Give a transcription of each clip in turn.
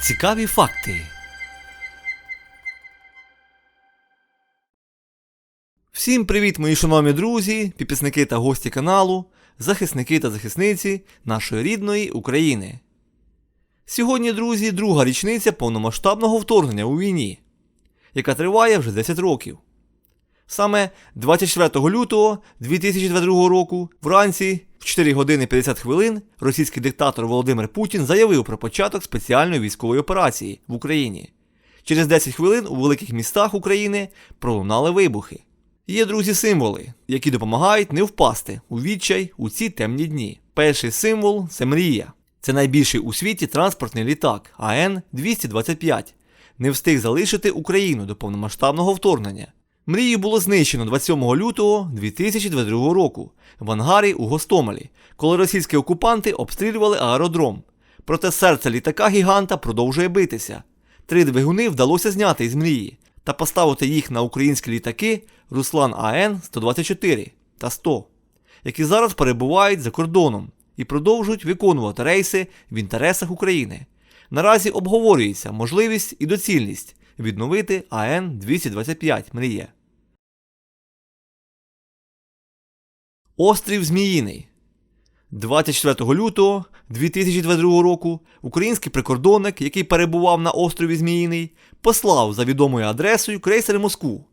Цікаві факти. Всім привіт, мої шановні друзі, підписники та гості каналу, захисники та захисниці нашої рідної України. Сьогодні, друзі, друга річниця повномасштабного вторгнення у війні, яка триває вже 10 років. Саме 24 лютого 2022 року, вранці, в 4 години 50 хвилин, російський диктатор Володимир Путін заявив про початок спеціальної військової операції в Україні. Через 10 хвилин у великих містах України пролунали вибухи. Є друзі символи, які допомагають не впасти у відчай у ці темні дні. Перший символ це мрія. Це найбільший у світі транспортний літак АН-225. Не встиг залишити Україну до повномасштабного вторгнення. Мрію було знищено 27 лютого 2022 року в ангарі у Гостомелі, коли російські окупанти обстрілювали аеродром. Проте серце літака гіганта продовжує битися. Три двигуни вдалося зняти із мрії та поставити їх на українські літаки Руслан АН 124 та 100, які зараз перебувають за кордоном і продовжують виконувати рейси в інтересах України. Наразі обговорюється можливість і доцільність відновити АН 225 Мрія. Острів Зміїний. 24 лютого 2022 року український прикордонник, який перебував на острові Зміїний, послав за відомою адресою крейсер Москву,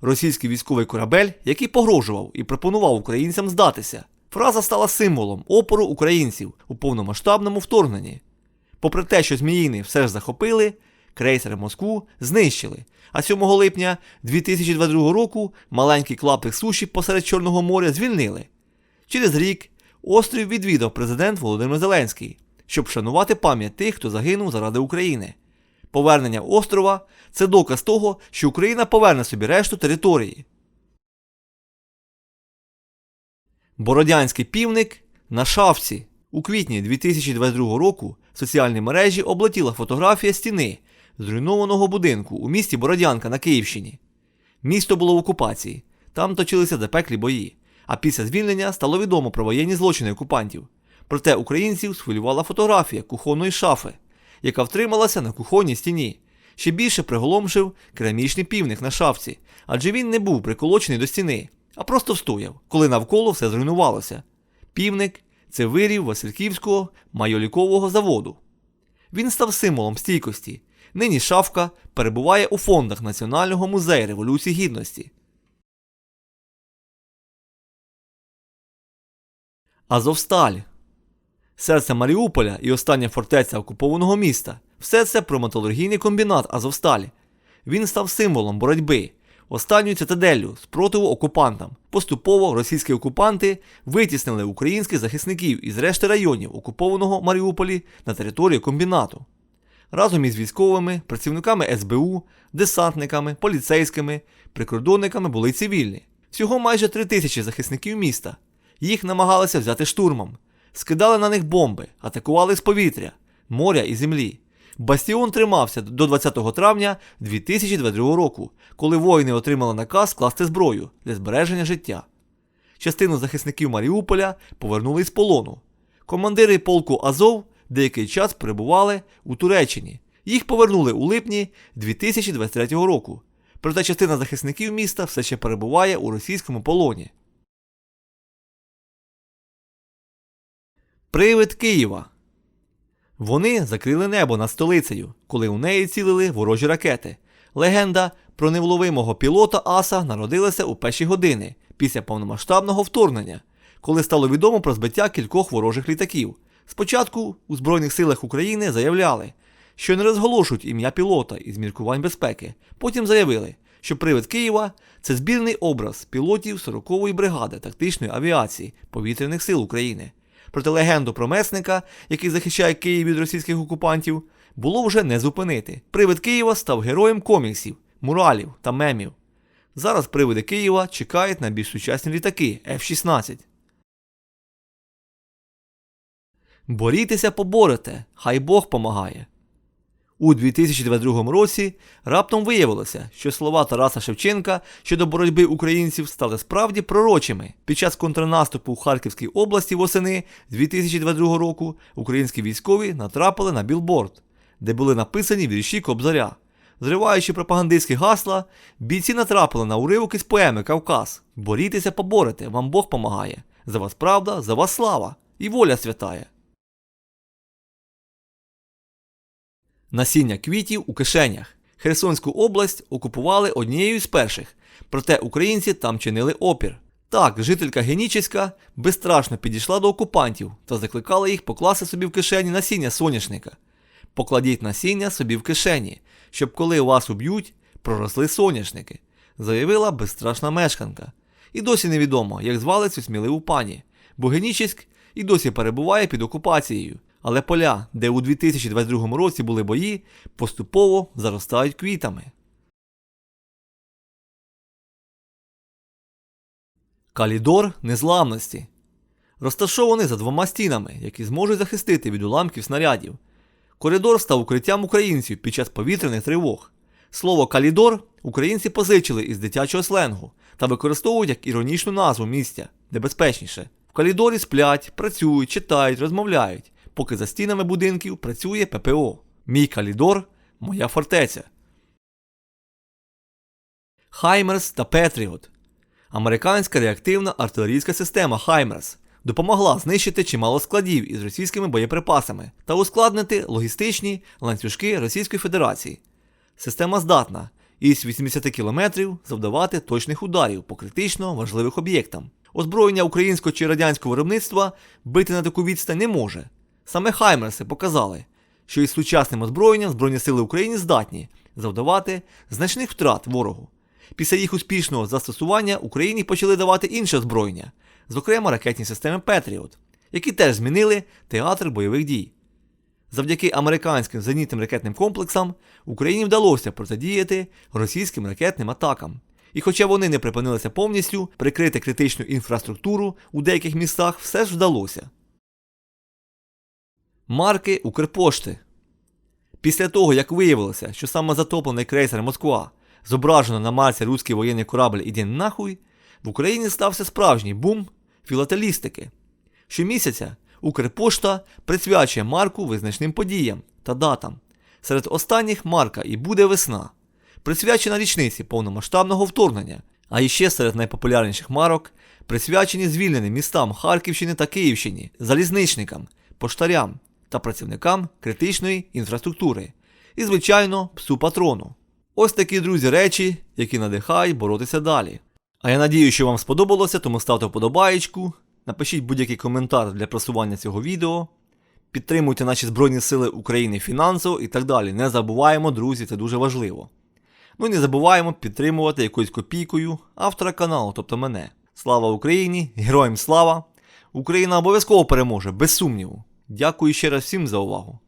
російський військовий корабель, який погрожував і пропонував українцям здатися. Фраза стала символом опору українців у повномасштабному вторгненні. Попри те, що Зміїний все ж захопили, крейсер Москву знищили. А 7 липня 2022 року маленький клаптик суші посеред Чорного моря звільнили. Через рік острів відвідав президент Володимир Зеленський, щоб вшанувати пам'ять тих, хто загинув заради України. Повернення острова це доказ того, що Україна поверне собі решту території. Бородянський півник на шафці. У квітні 2022 року соціальні мережі облетіла фотографія стіни зруйнованого будинку у місті Бородянка на Київщині. Місто було в окупації, там точилися запеклі бої, а після звільнення стало відомо про воєнні злочини окупантів. Проте українців схвилювала фотографія кухонної шафи, яка втрималася на кухонній стіні. Ще більше приголомшив керамічний півник на шафці, адже він не був приколочений до стіни, а просто встояв, коли навколо все зруйнувалося. Півник це вирів Васильківського майолікового заводу. Він став символом стійкості. Нині шафка перебуває у фондах Національного музею Революції Гідності. Азовсталь. Серце Маріуполя і остання фортеця окупованого міста. Все це про металургійний комбінат Азовсталь. Він став символом боротьби, останньою цитаделлю спротиву окупантам. Поступово російські окупанти витіснили українських захисників із решти районів окупованого Маріуполі на територію комбінату. Разом із військовими, працівниками СБУ, десантниками, поліцейськими, прикордонниками були цивільні. Всього майже три тисячі захисників міста. Їх намагалися взяти штурмом, скидали на них бомби, атакували з повітря, моря і землі. Бастіон тримався до 20 травня 2022 року, коли воїни отримали наказ скласти зброю для збереження життя. Частину захисників Маріуполя повернули з полону. Командири полку Азов деякий час перебували у Туреччині. Їх повернули у липні 2023 року. Проте частина захисників міста все ще перебуває у російському полоні. Привид Києва. Вони закрили небо над столицею, коли у неї цілили ворожі ракети. Легенда про невловимого пілота Аса народилася у перші години після повномасштабного вторгнення, коли стало відомо про збиття кількох ворожих літаків. Спочатку у Збройних силах України заявляли, що не розголошують ім'я пілота із міркувань безпеки. Потім заявили, що привид Києва це збірний образ пілотів 40-ї бригади тактичної авіації повітряних сил України. Проте легенду про месника, який захищає Київ від російських окупантів, було вже не зупинити. Привид Києва став героєм коміксів, муралів та мемів. Зараз привиди Києва чекають на більш сучасні літаки F-16. Борітеся поборете, хай Бог помагає. У 2022 році раптом виявилося, що слова Тараса Шевченка щодо боротьби українців стали справді пророчими. Під час контрнаступу в Харківській області восени 2022 року українські військові натрапили на білборд, де були написані вірші Кобзаря. Зриваючи пропагандистські гасла, бійці натрапили на уривок із поеми Кавказ. Борітеся, поборете, вам Бог помагає. За вас правда, за вас слава і воля святає. Насіння квітів у кишенях. Херсонську область окупували однією з перших, проте українці там чинили опір. Так, жителька Генічеська безстрашно підійшла до окупантів та закликала їх покласти собі в кишені насіння соняшника. Покладіть насіння собі в кишені, щоб коли вас уб'ють, проросли соняшники, заявила безстрашна мешканка. І досі невідомо, як звали цю сміливу пані, бо Генічеськ і досі перебуває під окупацією. Але поля, де у 2022 році були бої, поступово заростають квітами. Калідор незламності. Розташований за двома стінами, які зможуть захистити від уламків снарядів. Коридор став укриттям українців під час повітряних тривог. Слово калідор українці позичили із дитячого сленгу та використовують як іронічну назву місця, де безпечніше. В калідорі сплять, працюють, читають, розмовляють, поки за стінами будинків працює ППО. Мій калідор моя фортеця. Хаймерс та Петріот. Американська реактивна артилерійська система Хаймерс допомогла знищити чимало складів із російськими боєприпасами та ускладнити логістичні ланцюжки Російської Федерації. Система здатна із 80 кілометрів завдавати точних ударів по критично важливих об'єктам. Озброєння українського чи радянського виробництва бити на таку відстань не може. Саме Хаймерси показали, що із сучасним озброєнням Збройні сили України здатні завдавати значних втрат ворогу. Після їх успішного застосування Україні почали давати інше озброєння, зокрема ракетні системи Петріот, які теж змінили театр бойових дій. Завдяки американським зенітним ракетним комплексам Україні вдалося протидіяти російським ракетним атакам. І хоча вони не припинилися повністю, прикрити критичну інфраструктуру у деяких містах все ж вдалося. Марки Укрпошти. Після того, як виявилося, що саме затоплений крейсер Москва зображено на марці руський воєнний корабль «Іди нахуй, в Україні стався справжній бум філателістики. Щомісяця Укрпошта присвячує марку визначним подіям та датам. Серед останніх марка і буде весна, присвячена річниці повномасштабного вторгнення, а іще серед найпопулярніших марок присвячені звільненим містам Харківщини та Київщини, залізничникам, поштарям та працівникам критичної інфраструктури. І, звичайно, псу патрону. Ось такі друзі речі, які надихають боротися далі. А я надію, що вам сподобалося, тому ставте вподобаєчку, напишіть будь-який коментар для просування цього відео. Підтримуйте наші Збройні Сили України фінансово і так далі. Не забуваємо, друзі, це дуже важливо. Ну і не забуваємо підтримувати якоюсь копійкою автора каналу, тобто мене. Слава Україні! Героям слава! Україна обов'язково переможе, без сумніву. Дякую ще раз всім за увагу.